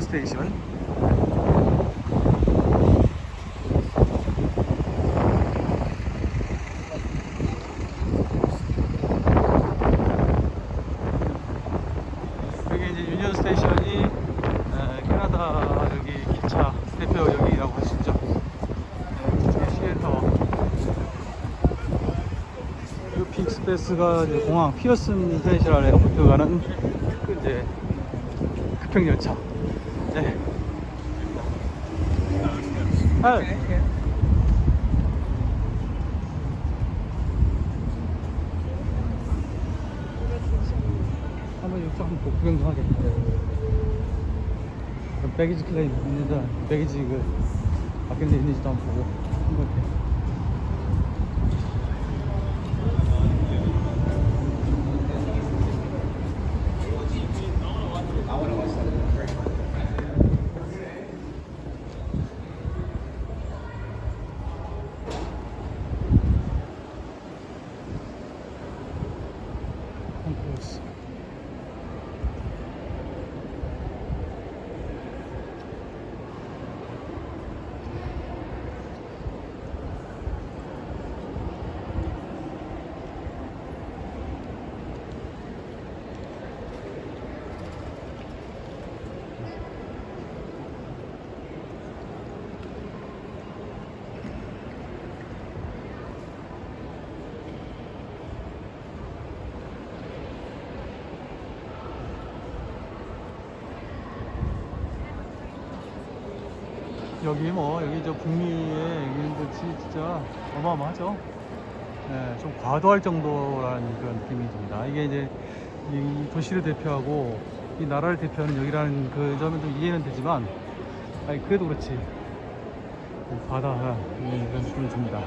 스테이션. 여기 이제 유니언 스테이션이 에, 캐나다 여기 기차 대표 역이라고 할 수 있죠. 네, 이쪽에 시애터. 이 픽스패스가 이제 공항 피어슨 인터내셔널 에어포트 가는 그 이제 급행 열차. 네. 아, 한번 이쪽 한번 보- 구경 좀 하게. 배기지 클레임 있는지 배기지 그 바뀐 데 있는지도 한번 보고 한번 이렇게. 홈플러 스. 여기 뭐 여기 저 북미의 여기는 진짜 어마어마하죠. 네, 좀 과도할 정도라는 그런 느낌이 듭니다. 이게 이제 이 도시를 대표하고 이 나라를 대표하는 여기라는 그 점은 좀 이해는 되지만, 아니 그래도 그렇지 좀 과다한 그런 느낌을 줍니다.